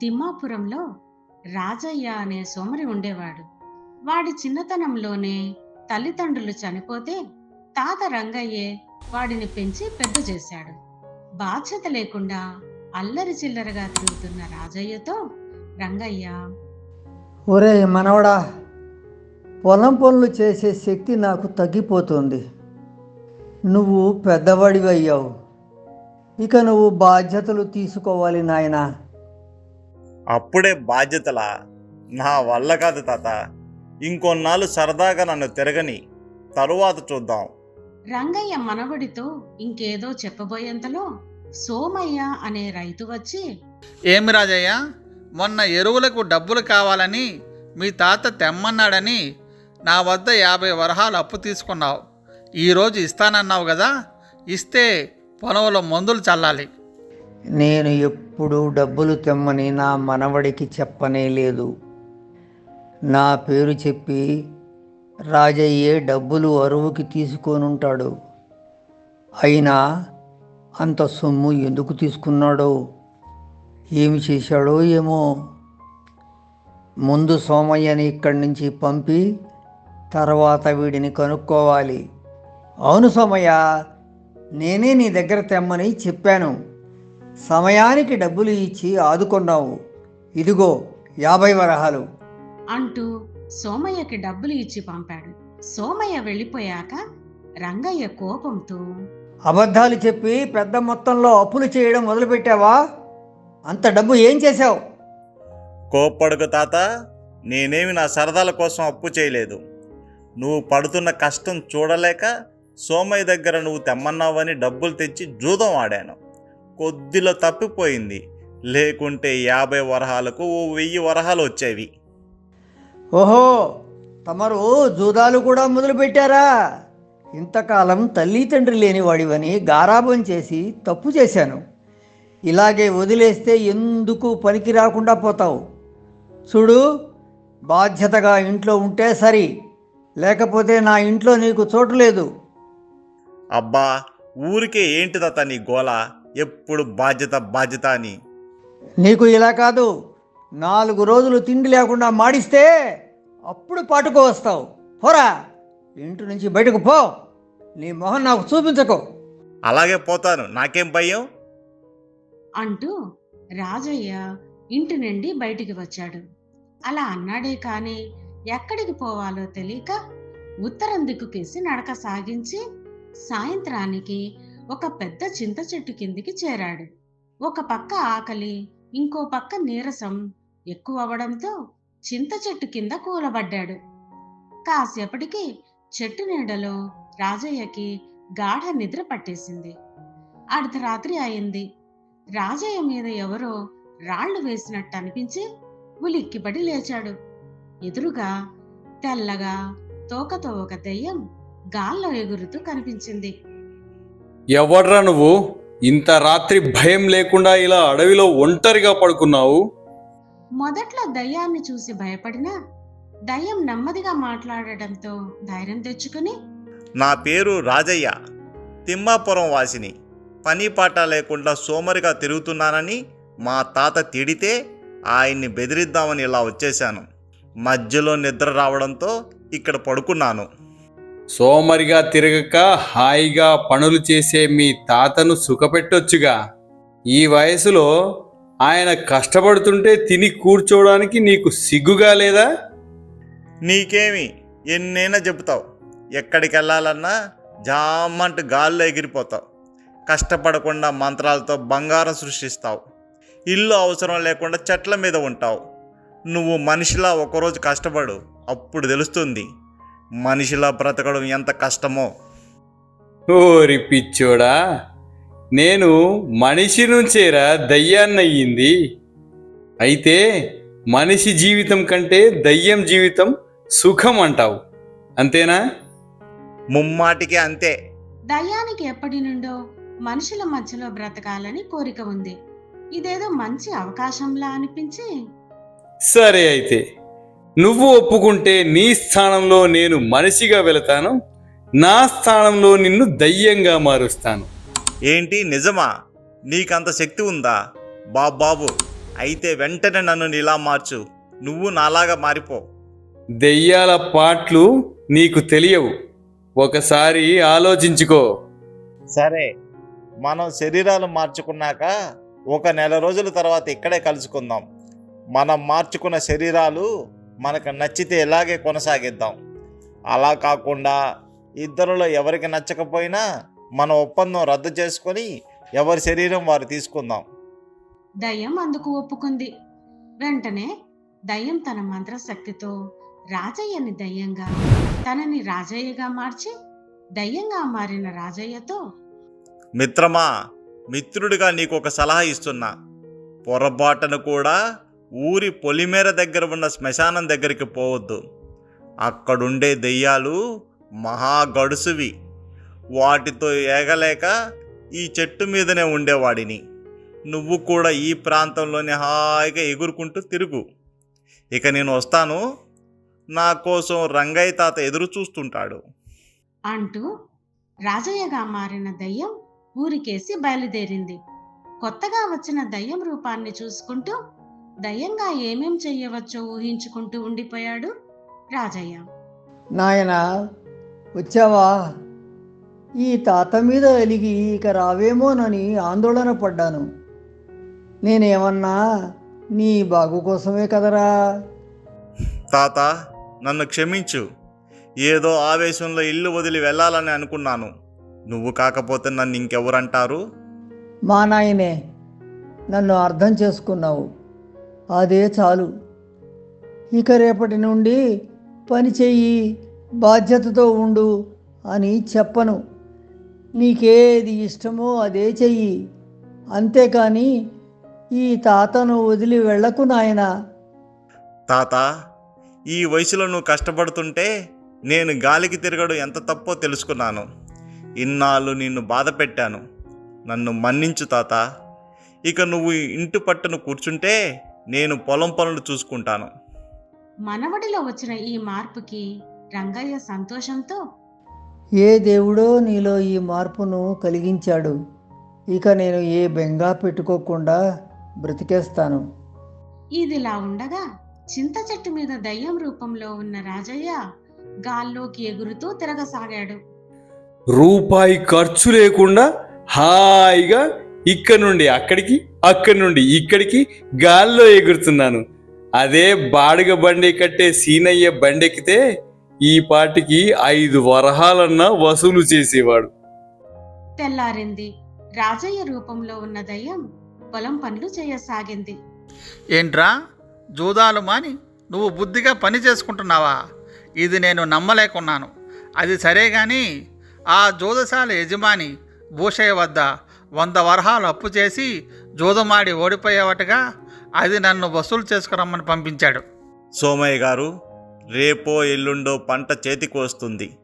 తిమ్మాపురంలో రాజయ్య అనే సోమరి ఉండేవాడు. వాడి చిన్నతనంలోనే తల్లిదండ్రులు చనిపోతే తాత రంగయ్యే వాడిని పెంచి పెద్ద చేశాడు. బాధ్యత లేకుండా అల్లరి చిల్లరగా తిరుగుతున్న రాజయ్యతో రంగయ్య ఒరే మనవడా పొలం పనులు చేసే శక్తి నాకు తగ్గిపోతుంది. నువ్వు పెద్దవాడివి అయ్యావు ఇక నువ్వు బాధ్యతలు తీసుకోవాలి నాయనా. అప్పుడే బాధ్యతలా నా వల్ల కాదు తాత. ఇంకొన్నాళ్ళు సరదాగా నన్ను తిరగని తరువాత చూద్దాం. రంగయ్య మనవడితో ఇంకేదో చెప్పబోయేంతలో సోమయ్య అనే రైతు వచ్చి ఏమి రాజయ్య? మొన్న ఎరువులకు డబ్బులు కావాలని మీ తాత తెమ్మన్నాడని నా వద్ద యాభై వరహాలు అప్పు తీసుకున్నావు. ఈరోజు ఇస్తానన్నావు కదా? ఇస్తే పొలంలో మందులు చల్లాలి. నేను ఎప్పుడు డబ్బులు తెమ్మని నా మనవడికి చెప్పనే లేదు. నా పేరు చెప్పి రాజయ్యే డబ్బులు అరువుకి తీసుకొనుంటాడు. అయినా అంత సొమ్ము ఎందుకు తీసుకున్నాడో? ఏమి చేశాడో ఏమో? ముందు సోమయ్యని ఇక్కడి నుంచి పంపి తర్వాత వీడిని కనుక్కోవాలి. అవును సోమయ్య నేనే నీ దగ్గర తెమ్మని చెప్పాను. సమయానికి డబ్బులు ఇచ్చి ఆదుకున్నావు. ఇదిగో యాభై వరహాలు. అంటూ సోమయ్యకి డబ్బులు ఇచ్చి పంపాడు. సోమయ్య వెళ్ళిపోయాక రంగయ్య కోపంతో అబద్ధాలు చెప్పి పెద్ద మొత్తంలో అప్పులు చేయడం మొదలుపెట్టావా? అంత డబ్బు ఏం చేశావు? కోప్పడుకు తాత నేనేమి నా సరదాల కోసం అప్పు చేయలేదు. నువ్వు పడుతున్న కష్టం చూడలేక సోమయ్య దగ్గర నువ్వు తెమ్మన్నావని డబ్బులు తెచ్చి జూదం ఆడాను. కొద్దిలో తప్పిపోయింది. లేకుంటే యాభై వరహాలకు ఓ వెయ్యి వరహాలు వచ్చేవి. ఓహో తమరు జూదాలు కూడా మొదలుపెట్టారా? ఇంతకాలం తల్లి తండ్రి లేని వాడివని గారాబం చేసి తప్పు చేశాను. ఇలాగే వదిలేస్తే ఎందుకు పనికి రాకుండా పోతావు? చూడు బాధ్యతగా ఇంట్లో ఉంటే సరి లేకపోతే నా ఇంట్లో నీకు చోటు లేదు. అబ్బా ఊరికే ఏంటి నీ గోల? ఎప్పుడు బాధ్యత బాధ్యత అని. నీకు ఇలా కాదు. నాలుగు రోజులు తిండి లేకుండా మాడిస్తే అప్పుడు పాటుకు వస్తావు. పోరా. ఇంటి నుంచి బయటకు పో. నీ మొహం నాకు చూపించకు. అలాగే పోతాను. నాకేం భయం? అంటూ రాజయ్య ఇంటి నుండి బయటికి వచ్చాడు. అలా అన్నాడే కాని ఎక్కడికి పోవాలో తెలియక ఉత్తరం దిక్కుకేసి నడక సాగించి సాయంత్రానికి ఒక పెద్ద చింత చెట్టు కిందికి చేరాడు. ఒక పక్క ఆకలి ఇంకో పక్క నీరసం. ఎక్కువ అవడంతో చింత చెట్టు కింద కూలబడ్డాడు. కాసేపటికి చెట్టు నీడలో రాజయ్యకి గాఢ నిద్ర పట్టేసింది. అర్ధరాత్రి అయింది. రాజయ్య మీద ఎవరో రాళ్ళు వేసినట్టు అనిపించి ఉలిక్కిపడి లేచాడు. ఎదురుగా తెల్లగా తోకతో ఒక దెయ్యం గాల్లో ఎగురుతూ కనిపించింది. ఎవడ్రా నువ్వు? ఇంత రాత్రి భయం లేకుండా ఇలా అడవిలో ఒంటరిగా పడుకున్నావు? మొదట్లో దయ్యాన్ని చూసి భయపడినా దయ్యం నెమ్మదిగా మాట్లాడటంతో ధైర్యం తెచ్చుకుని నా పేరు రాజయ్య. తిమ్మాపురం వాసిని. పని పాట లేకుండా సోమరిగా తిరుగుతున్నానని మా తాత తిడితే ఆయన్ని బెదిరిద్దామని ఇలా వచ్చేశాను. మధ్యలో నిద్ర రావడంతో ఇక్కడ పడుకున్నాను. సోమరిగా తిరగక హాయిగా పనులు చేసే మీ తాతను సుఖపెట్టొచ్చుగా. ఈ వయసులో ఆయన కష్టపడుతుంటే తిని కూర్చోవడానికి నీకు సిగ్గుగా లేదా? నీకేమి? ఎన్నైనా చెబుతావు. ఎక్కడికి వెళ్ళాలన్నా జామంటూ గాల్లో ఎగిరిపోతావు. కష్టపడకుండా మంత్రాలతో బంగారం సృష్టిస్తావు. ఇల్లు అవసరం లేకుండా చెట్ల మీద ఉంటావు. నువ్వు మనిషిలా ఒకరోజు కష్టపడు అప్పుడు తెలుస్తుంది. మనిషిలా బ్రతకడం ఎంత కష్టమో. ఓరి పిచ్చోడా నేను మనిషి నుంచేరా దయ్యాన్నయ్యింది. అయితే మనిషి జీవితం కంటే దయ్యం జీవితం సుఖం అంటావు అంతేనా? ముమ్మాటికి అంతే. దయ్యానికి ఎప్పటి నుండో మనుషుల మధ్యలో బ్రతకాలని కోరిక ఉంది. ఇదేదో మంచి అవకాశంలా అనిపించి. సరే అయితే నువ్వు ఒప్పుకుంటే నీ స్థానంలో నేను మనిషిగా వెళతాను నా స్థానంలో నిన్ను దయ్యంగా మారుస్తాను. ఏంటి? నిజమా? నీకంత శక్తి ఉందా? బాబాబు అయితే వెంటనే నన్ను నీలా మార్చు. నువ్వు నాలాగా మారిపో. దెయ్యాల పాట్లు నీకు తెలియవు. ఒకసారి ఆలోచించుకో. సరే మనం శరీరాలు మార్చుకున్నాక ఒక నెల రోజుల తర్వాత ఇక్కడే కలుసుకుందాం. మనం మార్చుకున్న శరీరాలు మనకు నచ్చితే ఇలాగే కొనసాగిద్దాం. అలా కాకుండా ఇద్దరిలో ఎవరికి నచ్చకపోయినా మన ఒప్పందం రద్దు చేసుకొని ఎవరి శరీరం వారు తీసుకుందాం. దయ్యం అందుకు ఒప్పుకుంది. వెంటనే దయ్యం తన మంత్రశక్తితో రాజయ్యని దయ్యంగా తనని రాజయ్యగా మార్చి దయ్యంగా మారిన రాజయ్యతో మిత్రమా మిత్రుడిగా నీకు ఒక సలహా ఇస్తున్నా. పొరపాటును కూడా ఊరి పొలిమేర దగ్గర ఉన్న శ్మశానం దగ్గరికి పోవద్దు. అక్కడుండే దెయ్యాలు మహా గడుసువి. వాటితో ఏగలేక ఈ చెట్టు మీదనే ఉండేవాడిని. నువ్వు కూడా ఈ ప్రాంతంలోనే హాయిగా ఎగురుకుంటూ తిరుగు. ఇక నేను వస్తాను. నా కోసం రంగయ్య తాత ఎదురు చూస్తుంటాడు. అంటూ రాజయ్యగా మారిన దయ్యం ఊరికేసి బయలుదేరింది. కొత్తగా వచ్చిన దయ్యం రూపాన్ని చూసుకుంటూ దయ్యంగా ఏమేం చెయ్యవచ్చో ఊహించుకుంటూ ఉండిపోయాడు రాజయ్య. నాయనా వచ్చావా? ఈ తాత మీద వెలిగి ఇక రావేమోనని ఆందోళన పడ్డాను. నేనేమన్నా నీ బాగు కోసమే కదరా? తాత నన్ను క్షమించు. ఏదో ఆవేశంలో ఇల్లు వదిలి వెళ్ళాలని అనుకున్నాను. నువ్వు కాకపోతే నన్ను ఇంకెవరంటారు? మా నాయనే నన్ను అర్థం చేసుకున్నావు. అదే చాలు. ఇక రేపటి నుండి పని చెయ్యి బాధ్యతతో ఉండు అని చెప్పను. నీకేది ఇష్టమో అదే చెయ్యి. అంతేకాని ఈ తాతను వదిలి వెళ్ళకు నాయన. తాత ఈ వయసులో నువ్వు కష్టపడుతుంటే నేను గాలికి తిరగడం ఎంత తప్పో తెలుసుకున్నాను. ఇన్నాళ్ళు నిన్ను బాధ పెట్టాను. నన్ను మన్నించు తాత. ఇక నువ్వు ఇంటి పట్టును కూర్చుంటే నేను పొలం పనులు చూసుకుంటాను. మనవడిలో వచ్చిన ఈ మార్పుకి రంగయ్య సంతోషంతో ఏ దేవుడో నీలో ఈ మార్పును కలిగించాడు. ఇక నేను ఏ బెంగా పెట్టుకోకుండా బ్రతికేస్తాను. ఇదిలా ఉండగా చింత చెట్టు మీద దయ్యం రూపంలో ఉన్న రాజయ్య గాల్లోకి ఎగురుతూ తిరగసాగాడు. రూపాయి ఖర్చు లేకుండా హాయిగా ఇక్కడ నుండి అక్కడికి అక్కడి నుండి ఇక్కడికి గాల్లో ఎగురుతున్నాను. అదే బాడుగ బండి కట్టే సీనయ్య బండెక్కితే ఈ పాటికి ఐదు వరహాలన్నా వసూలు చేసేవాడు. తెల్లారింది. రాజయ్య రూపంలో ఉన్న దయ్యం పొలం పనులు చేయసాగింది. ఏంట్రా? జూదాలు మాని నువ్వు బుద్ధిగా పని చేసుకుంటున్నావా? ఇది నేను నమ్మలేకున్నాను. అది సరే కానీ ఆ జూదశాల యజమాని భూషయ్య వద్ద వంద వరహాలు అప్పు చేసి జూదమాడి ఓడిపోయేవటగా అది నన్ను వసూలు చేసుకురమ్మని పంపించాడు. సోమయ్య గారు రేపో ఎల్లుండో పంట చేతికి వస్తుంది.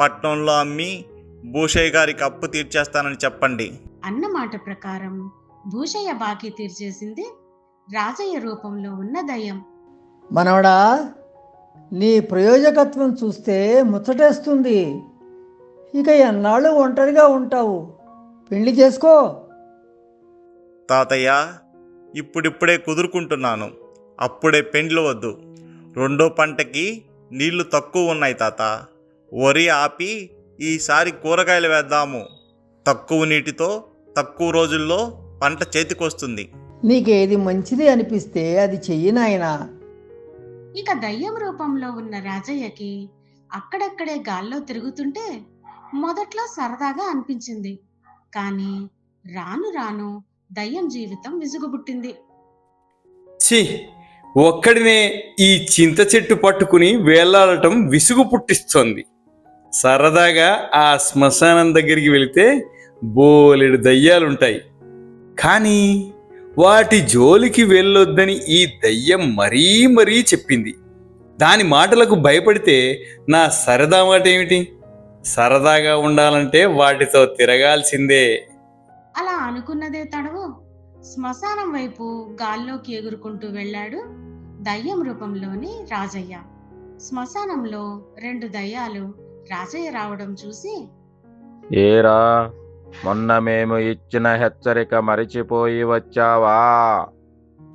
పట్నంలో అమ్మి భూషయ్య గారికి అప్పు తీర్చేస్తానని చెప్పండి. అన్న మాట ప్రకారం భూషయ్య బాకీ తీర్చేసింది రాజయ్య రూపంలో ఉన్న దయ్యం. మనవడా నీ ప్రయోజకత్వం చూస్తే ముచ్చటేస్తుంది. ఇక ఎన్నాళ్ళు ఒంటరిగా ఉంటావు? పెళ్ళి చేసుకో. తాతయ్య ఇప్పుడిప్పుడే కుదురుకుంటున్నాను. అప్పుడే పెండ్లు వద్దు. రెండో పంటకి నీళ్ళు తక్కువ ఉన్నాయి తాత. వరి ఆపి ఈసారి కూరగాయలు వేద్దాము. తక్కువ నీటితో తక్కువ రోజుల్లో పంట చేతికొస్తుంది. నీకేది మంచిది అనిపిస్తే అది చెయ్యి నాయనా. ఇక దయ్యం రూపంలో ఉన్న రాజయ్యకి అక్కడక్కడే గాల్లో తిరుగుతుంటే మొదట్లో సరదాగా అనిపించింది. కానీ రాను రాను దయ్యం జీవితం విసుగుబుట్టింది. ఛీ! ఒక్కడినే ఈ చింత చెట్టు పట్టుకుని వేలాడటం విసుగు పుట్టిస్తోంది సరదాగా ఆ శ్మశానం దగ్గరికి వెళితే బోలెడు దయ్యాలుంటాయి. కానీ వాటి జోలికి వెళ్ళొద్దని ఈ దయ్యం మరీ మరీ చెప్పింది. దాని మాటలకు భయపడితే నా సరదా మాట ఏమిటి సరదాగా ఉండాలంటే వాటితో తిరగాల్సిందే. అలా అనుకున్నదే తడవు? శ్మశానం వైపు గాల్లోకి ఎగురుకుంటూ వెళ్ళాడు దయ్యం రూపంలోని రాజయ్య. శ్మశానంలో రెండు దయ్యాలు రాజయ్య రావడం చూసి ఏరా మొన్న మేము ఇచ్చిన హెచ్చరిక మరిచిపోయి వచ్చావా?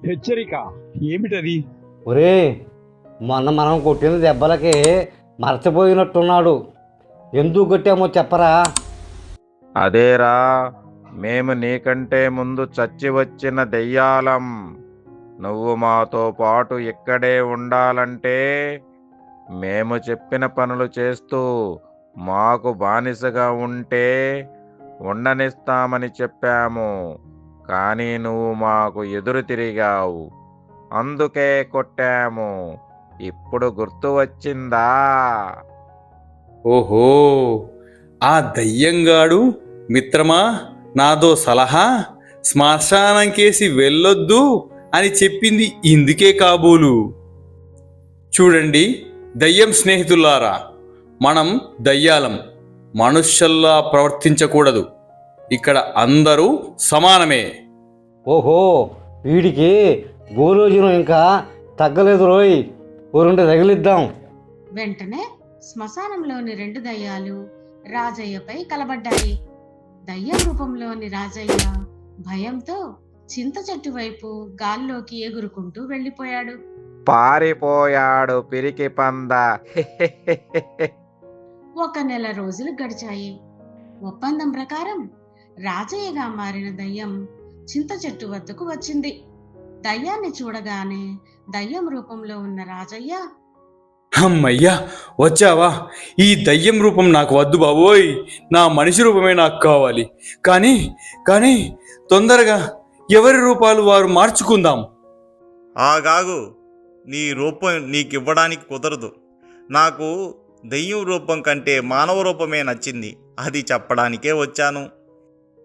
హెచ్చరిక? ఏమిటది? ఒరే మొన్న మనం కొట్టిన దెబ్బలకి మరచిపోయినట్టున్నాడు. ఎందుకు కొట్టామో చెప్పరా? అదేరా మేము నీకంటే ముందు చచ్చి వచ్చిన దెయ్యాలం. నువ్వు మాతో పాటు ఇక్కడే ఉండాలంటే మేము చెప్పిన పనులు చేస్తూ మాకు బానిసగా ఉంటే ఉండనిస్తామని చెప్పాము. కానీ నువ్వు మాకు ఎదురు తిరిగావు. అందుకే కొట్టాము. ఇప్పుడు గుర్తు వచ్చిందా? ఓహో ఆ దయ్యంగాడు మిత్రమా? నాదో సలహా? శ్మశానంకేసి వెళ్ళొద్దు అని చెప్పింది ఇందుకే కాబోలు. చూడండి దయ్యం స్నేహితులారా మనం దయ్యాలం మనుష్యుల్లా ప్రవర్తించకూడదు. ఇక్కడ అందరూ సమానమే. ఓహో వీడికి గోరోజునం ఇంకా తగ్గలేదు రోయ్. రెండు తగిలిద్దాం వెంటనే శ్మశానంలోని రెండు దయ్యాలు రాజయ్యపై కలబడ్డాయి. దయ్యం రూపంలోని రాజయ్య భయంతో చింత చెట్టు వైపు గాల్లోకి ఎగురుకుంటూ వెళ్ళిపోయాడు. పారిపోయాడు పిరికి పంద. ఒక నెల రోజులు గడిచాయి. ఒప్పందం ప్రకారం రాజయ్యగా మారిన దయ్యం చింత చెట్టు వద్దకు వచ్చింది. దయ్యాన్ని చూడగానే దయ్యం రూపంలో ఉన్న రాజయ్య అమ్మయ్యా వచ్చావా? ఈ దయ్యం రూపం నాకు వద్దు బాబోయ్. నా మనిషి రూపమే నాకు కావాలి. కానీ కానీ తొందరగా ఎవరి రూపాలు వారు మార్చుకుందాం? ఆగాగు నీ రూపం నీకు ఇవ్వడానికి కుదరదు. నాకు దెయ్యం రూపం కంటే మానవ రూపమే నచ్చింది. అది చెప్పడానికే వచ్చాను.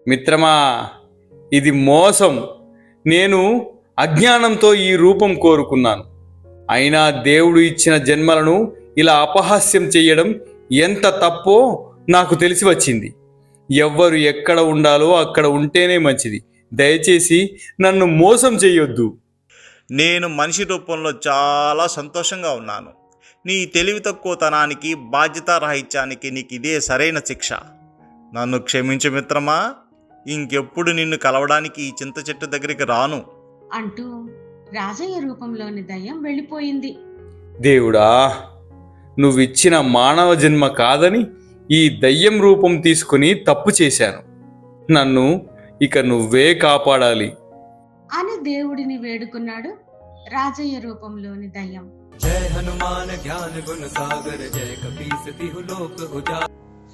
మిత్రమా ఇది మోసం. నేను అజ్ఞానంతో ఈ రూపం కోరుకున్నాను. అయినా దేవుడు ఇచ్చిన జన్మలను ఇలా అపహాస్యం చేయడం ఎంత తప్పో నాకు తెలిసి వచ్చింది. ఎవ్వరు ఎక్కడ ఉండాలో అక్కడ ఉంటేనే మంచిది. దయచేసి నన్ను మోసం చేయొద్దు. నేను మనిషి రూపంలో చాలా సంతోషంగా ఉన్నాను. నీ తెలివి తక్కువతనానికి బాధ్యతారాహిత్యానికి నీకు ఇదే సరైన శిక్ష. నన్ను క్షమించు మిత్రమా? ఇంకెప్పుడు నిన్ను కలవడానికి ఈ చింత చెట్టు దగ్గరికి రాను. అంటూ రాజయ్య రూపంలోని దయ్యం వెళ్ళిపోయింది. దేవుడా నువ్విచ్చిన మానవ జన్మ కాదని ఈ దయ్యం రూపం తీసుకుని తప్పు చేశాను. నన్ను ఇక నువ్వే కాపాడాలి. అని దేవుడిని వేడుకున్నాడు రాజయ్య రూపంలోని దయ్యం.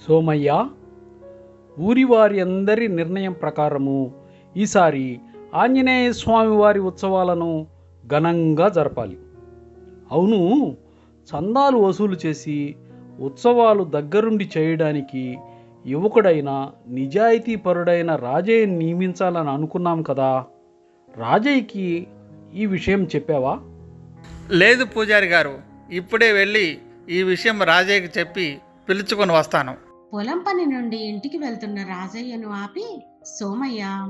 సోమయ్య ఊరి వారి అందరి నిర్ణయం ప్రకారము ఈసారి ఆంజనేయ స్వామి వారి ఉత్సవాలను ఘనంగా జరపాలి. అవును చందాలు వసూలు చేసి ఉత్సవాలు దగ్గరుండి చేయడానికి యువకుడైన నిజాయితీపరుడైన రాజయ్య నియమించాలని అనుకున్నాం కదా. రాజయ్యకి ఈ విషయం చెప్పావా? లేదు పూజారి గారు ఇప్పుడే వెళ్ళి ఈ విషయం రాజయ్యకి చెప్పి పిలుచుకొని వస్తాను. పొలం పని నుండి ఇంటికి వెళ్తున్న రాజయ్యను ఆపి సోమయ్య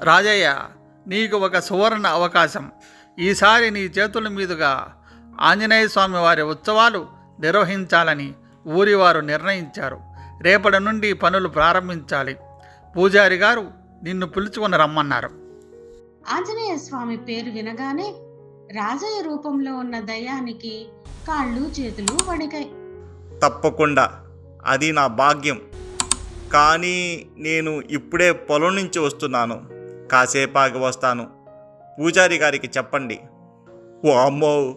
రాజయ్య నీకు ఒక సువర్ణ అవకాశం. ఈసారి నీ చేతుల మీదుగా ఆంజనేయ స్వామి వారి ఉత్సవాలు నిర్వహించాలని ఊరివారు నిర్ణయించారు. రేపటి నుండి పనులు ప్రారంభించాలి. పూజారి గారు నిన్ను పిలుచుకొని రమ్మన్నారు. ఆంజనేయ స్వామి పేరు వినగానే రాజయ్య రూపంలో ఉన్న దయ్యానికి కాళ్ళు చేతులు వణికాయి. తప్పకుండా. అది నా భాగ్యం. కానీ నేను ఇప్పుడే పొలం నుంచి వస్తున్నాను. కాసేపు ఆగి వస్తాను. పూజారి గారికి చెప్పండి. ఓ అమ్మో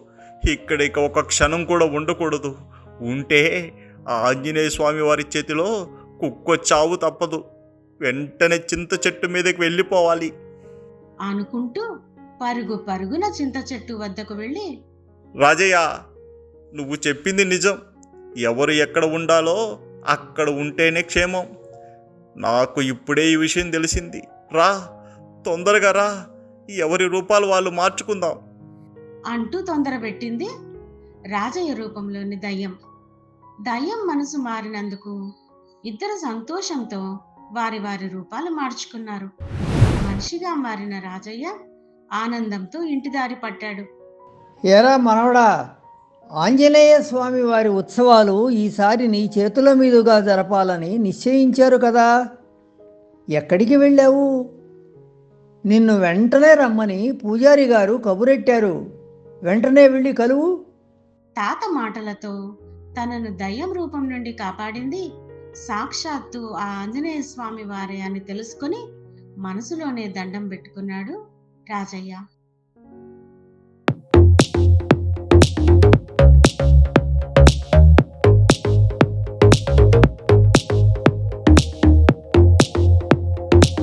ఇక్కడ ఇక ఒక క్షణం కూడా ఉండకూడదు. ఉంటే ఆ ఆంజనేయ స్వామి వారి చేతిలో కుక్క చావు తప్పదు. వెంటనే చింత చెట్టు మీదకి వెళ్ళిపోవాలి. అనుకుంటూ పరుగు పరుగున చింత చెట్టు వద్దకు వెళ్ళి రాజయ్య నువ్వు చెప్పింది నిజం. ఎవరు ఎక్కడ ఉండాలో అక్కడ ఉంటేనే క్షేమం. నాకు ఇప్పుడే ఈ విషయం తెలిసింది. రా. తొందరగా రా. ఎవరి రూపాలు వాళ్ళు మార్చుకుందాం. అంటూ తొందర పెట్టింది రాజయ్య రూపంలోని దయ్యం. దయ్యం మనసు మారినందుకు ఇద్దరు సంతోషంతో వారి వారి రూపాలు మార్చుకున్నారు. మనిషిగా మారిన రాజయ్య ఆనందంతో ఇంటి దారి పట్టాడు. ఏరా మనవడా ఆంజనేయ స్వామి వారి ఉత్సవాలు ఈసారి నీ చేతుల మీదుగా జరపాలని నిశ్చయించారు కదా. ఎక్కడికి వెళ్ళావు? నిన్ను వెంటనే రమ్మని పూజారి గారు కబురెట్టారు. వెంటనే వెళ్ళి కలువు. తాత మాటలతో తనను దయ్యం రూపం నుండి కాపాడింది. సాక్షాత్తు ఆ ఆంజనేయ స్వామి వారే అని తెలుసుకుని మనసులోనే దండం పెట్టుకున్నాడు రాజయ్య.